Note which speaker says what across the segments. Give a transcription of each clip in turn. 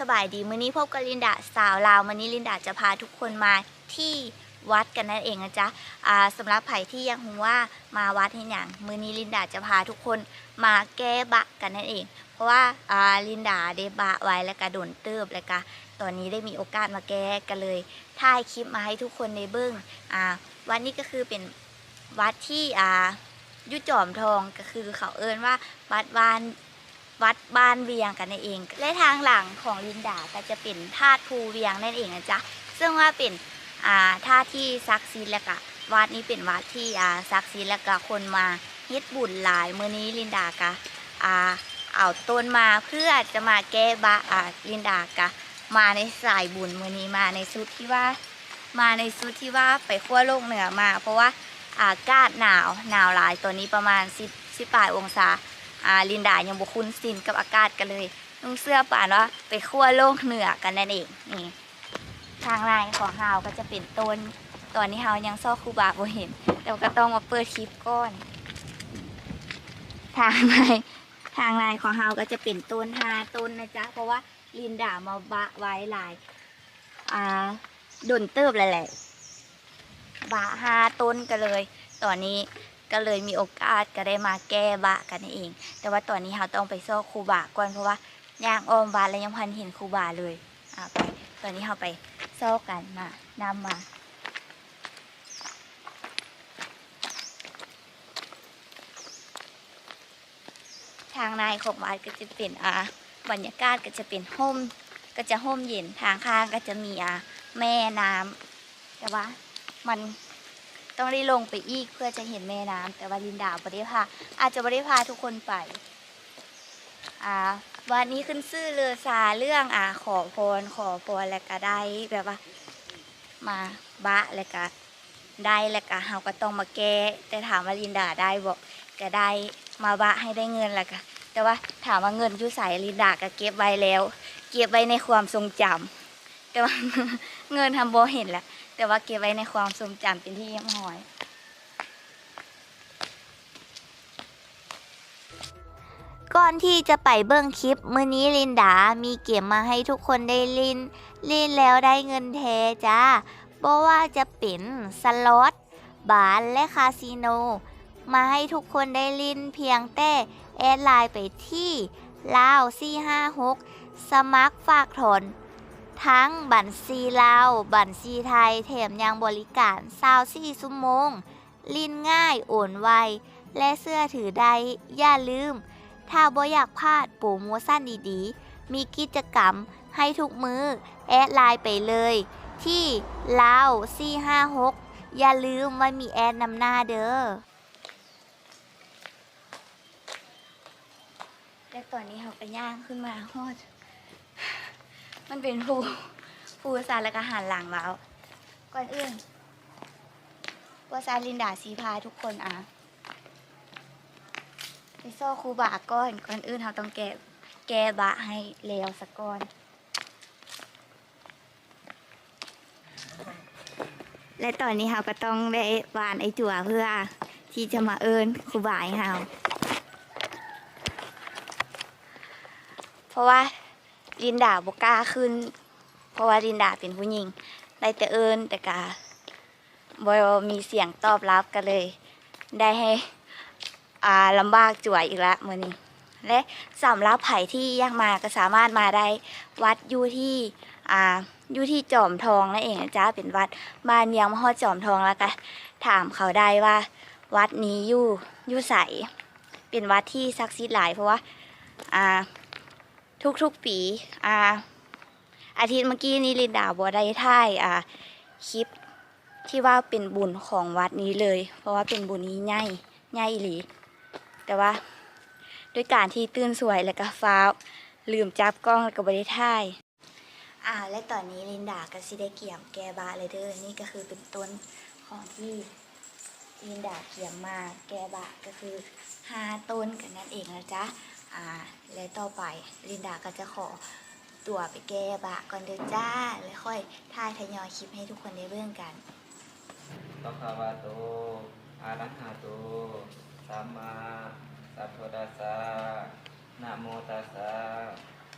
Speaker 1: สบายดีมื้อนี้พบกับลินดาสาวลาวมื้อนี้ลินดาจะพาทุกคนมาที่วัดกันนั่นเองนะจ๊ะอ่าสำหรับไผ่ที่ยังหูว่ามาวัดให้หยังมื้อนี้ลินดาจะพาทุกคนมาแก้บะกันนั่นเอง เพราะว่าาลินดาได้บะไว้แล้วก็โดนเติบแล้วก็ตอนนี้ได้มีโอกาสมาแก้กันเลยถ่ายคลิปมาให้ทุกคนในเบิ้งอวัดนี้ก็คือเป็นวัดที่อ่ายุจอมทองก็คือเขาเอิ้นว่าวัดวาน วัดบ้านเวียงกันนั่นเอง และทางหลังของลินดาก็จะเป็นธาตุภูเวียงนั่นเองนะจ๊ะซึ่งว่าเป็นอ่าท่าที่ซักซีดแล้วก็วัดนี้เป็นวัดที่อ่าซักซีดแล้วก็คนมาฮ็ดบุญหลายเมื้อนี้ลินดากะอ่าเอาต้นมาเพื่อจะมาแก้บะอ่าลินดากะมาในสายบุญเมื้อนี้มาในชุดที่ว่ามาในชุดที่ว่าไปขั้วโลกเหนือมา เพราะว่าอากาศหนาวหนาวหลายตัวนี้ประมาณ10 18องศา อ่าลินดายังบุคุ้นสินกับอากาศกันเลยนุ่งเสื้อป่านว่าไปขั้วโลกเหนือกันนั่นเองนี่ทางลายของเฮาก็จะเป็นต้นตอนนี้เฮายังซอคูบาบ่เห็นแต่ว่าก็ต้องมาเปิดคลิปก่อน ทางลายทางลายของเฮาก็จะเป็นต้นหาต้นนะจ๊ะเพราะว่าลินดามาบะไว้หลายอ่าดนเติบเลยแหละบะหาต้นกันเลย ตอนนี้ ก็เลยมีโอกาสก็ได้มาแก้บะกันเอง แต่ว่าตอนนี้เราต้องไปซ่อครูบาก่อนเพราะว่าย่างอ้อมบานแล้วยังพันเห็นครูบาเลยอ่าไปตอนนี้เราไปซ่อกันมานำมาทางในของวัดก็จะเป็นอ่าบรรยากาศก็จะเป็นห่มก็จะห่มเย็นทางข้างก็จะมีอ่าแม่น้ำแต่ว่ามัน ต้องได้ลงไปอีกเพื่อจะเห็นแม่น้ำแต่ว่าลินดาบริพาอาจจะบริพาทุกคนไปอ่าวันนี้ขึ้นซื่อเรือซาเรื่องอ่าขอพรขอพรแล้วก็ได้แบบว่า มาบะแล้วก็ได้แล้วก็เฮาก็ต้องมาแก้แต่ถามว่าลินดาได้บอกก็ได้มาบะให้ได้เงินแล้วก็แต่ว่าถามว่าเงินยุ่ใส่ลินดาก็เก็บไว้แล้ว เก็บไว้ในความทรงจำแต่ว่าเงินทำโบเห็นแหละ แต่ว่าเก็บไว้ในความทรงจำเป็นที่เยี่ยมหอยก่อนที่จะไปเบิ้งคลิป มื้อนี้ลินดา มีเกมมาให้ทุกคนได้ลินลินแล้วได้เงินแท้จ้าเพราะว่าจะเป็นสล็อตบาร์และคาสิโน มาให้ทุกคนได้ลินเพียงแต่แอดไลน์ไปที่ลาว456 สมัครฝากถอน ทั้งบัญชีลาว บัญชีไทยแถมยังบริการ24ชั่วโมมง ลินง่ายโอนไว และเสื้อถือได้อย่าลืม ถ้าบ่อยากพลาดโปรโมชั่นดีๆ มีกิจกรรมให้ทุกมือ แอดไลน์ไปเลย ที่ลาว456 อย่าลืมว่ามีแอดนำหน้าเด้อและตอนนี้เราก็ย่างขึ้นมาฮอด มันเป็นภูภูซานแล้วก็หันหลังแล้ว ก่อนอื่นว่าซาลินดาสีพาทุกคนอะไปโซ่ครูบาก่อนก่อนอื่นเราต้องแกะแกะบะให้แล้วสักก่อน และตอนนี้เราก็ต้องได้วานไอจั่วเพื่อที่จะมาเอิญครูบาให้เราเพราะว่า ลินดาบกล้าขึ้น เพราะว่าลินดาเป็นผู้หญิงได้แต่เอิญแต่กาบมีเสียงตอบรับกันเลย ได้ให้อ่าลำบากจ่วยอีกละมื่อนี้ และสำหรับไผ่ที่อยากมาก็สามารถมาได้วัดอยู่ที่อ่าอยู่ที่จอมทองนั่นเองนะจ้าเป็นวัดบ้านเวียงมหอจอมทองแล้วก็ถามเขาได้ว่า วัดนี้อยู่อยู่ใสเป็นวัดที่ศักดิ์สิทธิ์หลายเพราะว่าอ่า ทุกๆปีอ่าอาทิตย์เมื่อกี้นี้ลินดาบัวได้ท่ายอ่าคลิปที่ว่าเป็นบุญของวัดนี้เลย เพราะว่าเป็นบุญนี้ใหญ่ใหญ่อีหลี แต่ว่าด้วยการที่ตื่นสวยแล้วก็ฟ้าลืมจับกล้องแล้วก็บริท่ายอ่าและตอนนี้ลินดาก็สิได้เกี่ยมแกบาเลยเด้อนี่ก็คือเป็นต้นของที่ลินดาเกี่ยมมาแกบะก็คือห้าต้นกันนั่นเองนะจ๊ะ อ่า และต่อไปลินดาก็จะขอตัวไปแกบะก่อนเด้อจ้า แล้วค่อยถ่ายทยอยคลิปให้ทุกคนได้เบิ่งกัน
Speaker 2: ปะคะวะโตอะระหะโตสัมมาสัพพุทธัสสะนะโมตัสสะ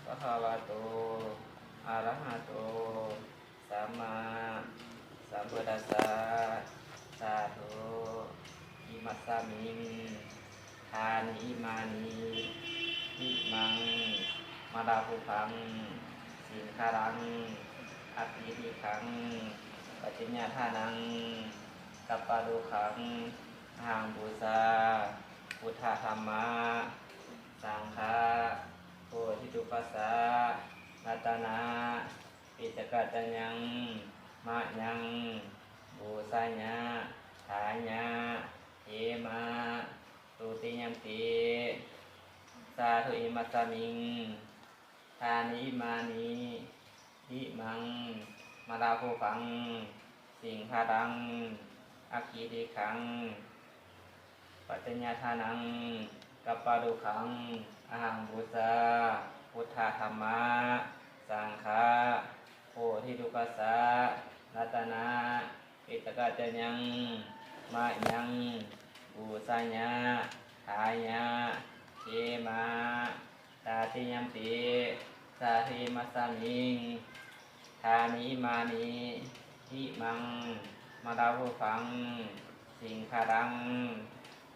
Speaker 2: ภภะคะวะโตอะระหะโตสัมมาสัมพุทธัสสะสาธุอิมัสสามิง ทานิมานิอิมัง มาดาภุพัง สิงคารังอัตติทิขัง ปัจจิญญาทานังกัปปะดุขังอหังบูชาพุทธธรรมะ สังฆาโพธิตุปัสสะรัตนาปิจกัตยังมะยังบูชาญะฐายะเยมา ตุติยัมติสาธุอิมัสมิง ทานิมานิอิมัง มาดาโภฟัง สิงคาดังอาคีติขัง ปัจจญญาทานังกัปปะดุขังอาหังบูชาพุทธธรรมะ สังฆาโพธิทุกัสสะรัตนาปิตกะจยังมะยัง บูชาญะทายะเขมาตาติยมปิสาธิมัสามิงทานิมานิทิมัง มาดาภูฟัง สิงคารัง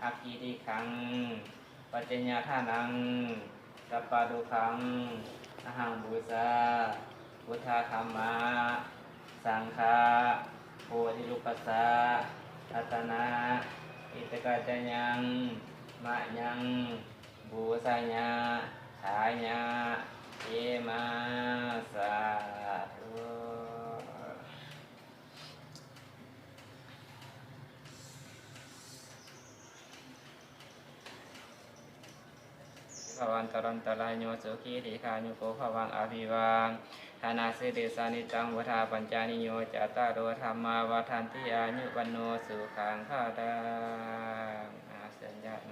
Speaker 2: อาคีติขัง ปัจจญญาทานังกัปปะดุขังอหังบูชาพุทธาธรรมะสังฆาโพธิลุปัสสะอัตนา ยโยสุขีติคานุโกภ วังอาภิวังธานาสิริสานิจังวุธาปัญจานิโยจัตตารโอธรรมาวาทันติอายุวันโนสุขังข้าดังอาเสญญาณ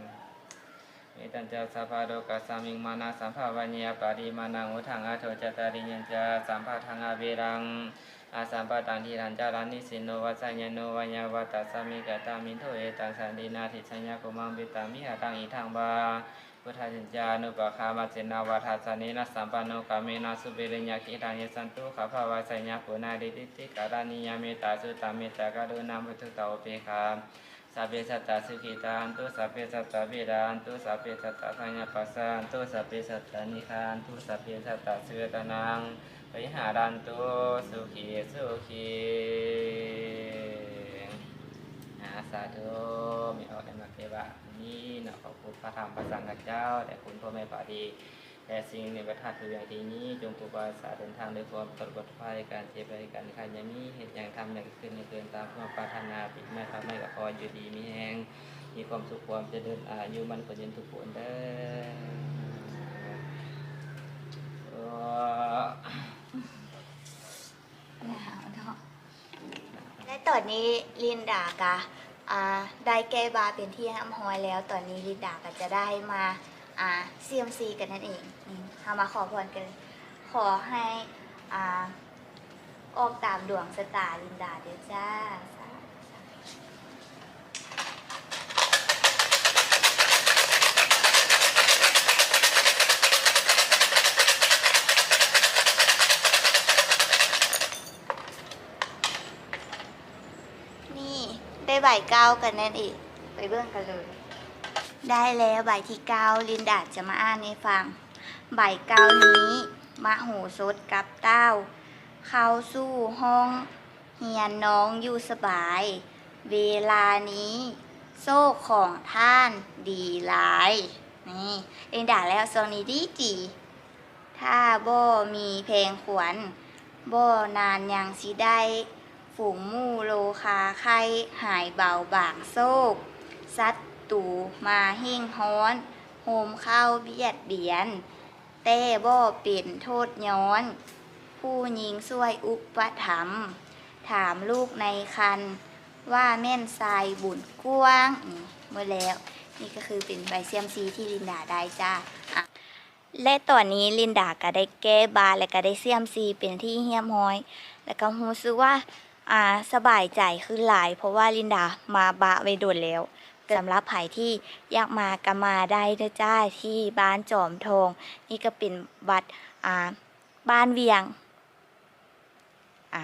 Speaker 2: เอตัญจะสัพพะโดกัสสามิงมานาสัมภาวัญญาปาริมานังอุทังอาโทจตาริยัญจาสัมภาทังอาเวรังอาสัมปตันทิรันจารานิสินโนวัสัญญโนวัญญาวัตสสมิกตามินโทเอตังสันตินาทิสัญญากุมังปิตามิหาตังอีทังบา พุทธจินจานุปคามาเจนาวาทาสานินัสสัมปันโนกาเมนาสุเบริญญาคิทานยสันตุขาภาวาสัญญาปุนาดิติติการานิยาเมตตาสุตาเมตตากรุณามุทุตาอุเปคาสัพเพสัตตาสุขิตาอันตุสัพเพสัตตาเวดาอันตุสัพเพสัตตาสัญญาปัสสะอันตุสัพเพสัตตานิคาอันตุสัพเพสัตตาเสวตนังวิหารันตุสุขีสุขี สาธุมีเอาแต่มาเกบะนี้นะขอบคุณพระธรรมพระสังฆเจ้าแต่คุณพ่อแม่ป่าดีแต่สิ่งในประทัดคืออย่างที่นี้ จงปกปักษาเดินทางด้วยความปลอดภัยการเจ็บไปการขายามีเหตุอย่างทำอย่างขึ้นในเกินตามความปรารถนาปิดไม่ทำไม่กับพออยู่ดีมีแหงมีความสุขความเจริญอายุมันคนยืนทุกคนเด้อเอ่อ
Speaker 1: และตอนนี้ลินดากะ ได้แก้บาเป็นที่ห้ามหอยแล้ว ตอนนี้ลินดาก็จะได้มาเซียมซีกันนั่นเองเอามาขอพรกัน ขอให้อออกตามดวงสตาร์ลินดาเด้อจ้าสาธุสาธุนี่ได้ ใบเก้ากันนั่นเองไปเบื้องกันเลย ได้แล้วใบที่เก้าลินดาจะมาอ่านให้ฟัง ใบเก้านี้มะหูสดกับเต้า เข้าสู่ห้อง เฮียนน้องอยู่สบาย เวลานี้ โซ่ของท่านดีหลาย นี่เอ็นด่าแล้วซองนี้ดีจีถ้าบ่มีเพลงขวนบ่นานยังสิได้ ฝูงมู่โลคาไข้หายเบาบางโซกซัดตูมาเฮ่งฮ้อนโฮมเข้าเบียดเบียนแต่บ่เป็นโทษย้อน ผู้หญิงช่วยอุปถัมภ์ถามลูกในคัน ว่าแม่นทรายบุญกว้างนี่เมื่อแล้ว นี่ก็คือเป็นใบเซียมซีที่ลินดาได้จ้าและตอนนี้ลินดาก็ได้แก้บาและก็ได้เซียมซีเป็นที่เฮียมห้อย แล้วก็รู้สึกว่า อ่าสบายใจขึ้นหลาย เพราะว่าลินดามาบะไว้โดนแล้วสำหรับไผ่ที่อยากมากมาได้เด้อจ้าที่บ้านจอมทอง นี่ก็เป็นวัดอ่าบ้านเวียงอ่า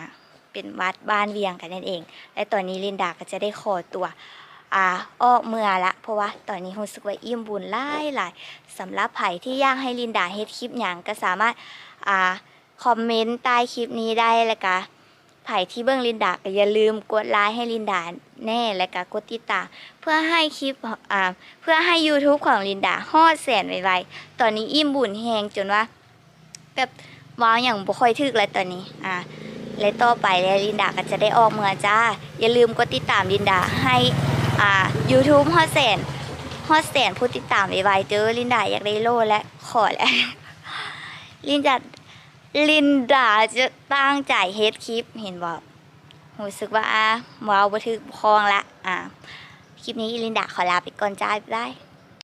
Speaker 1: เป็นวัดบ้านเวียงกันนั่นเอง และตอนนี้ลินดาก็จะได้ขอตัวอ่าออกเมื่อละเพราะว่าตอนนี้รู้สึกว่าอิ่มบุญหลายหลายสำหรับไผ่ที่อยากให้ลินดาเฮ็ดคลิปหยังก็สามารถอ่าคอมเมนต์ใต้คลิปนี้ได้แล้วก็ ไผ่ที่เบิ่งลินดาก็อย่าลืมกดไลค์ให้ลินดาแน่และก็กดติดตามเพื่อให้คลิปอ่าเพื่อให้ YouTube ของลินดาฮอดแสนไวๆตอนนี้อิ่มบุญแฮงจนว่าแบบว้าวอย่างบ่ค่อยถึกเลยตอนนี้อ่าและต่อไปแล้วลินดาก็จะได้ออกเมืองจ้า อย่าลืมกดติดตามลินดาให้อ่า YouTube ฮอดแสนฮอดแสนผู้ติดตามไวๆเจอลินดาอยากได้โลและขอแล้วลินดา ลินดาจะตั้งใจเฮ็ดคลิปเห็นบอกรู้สึกว่าอ่าว้าวบ่ถึกคลองละอ่าคลิปนี้ลินดาขอลาไปก่อนจ้าบ๊ายบาย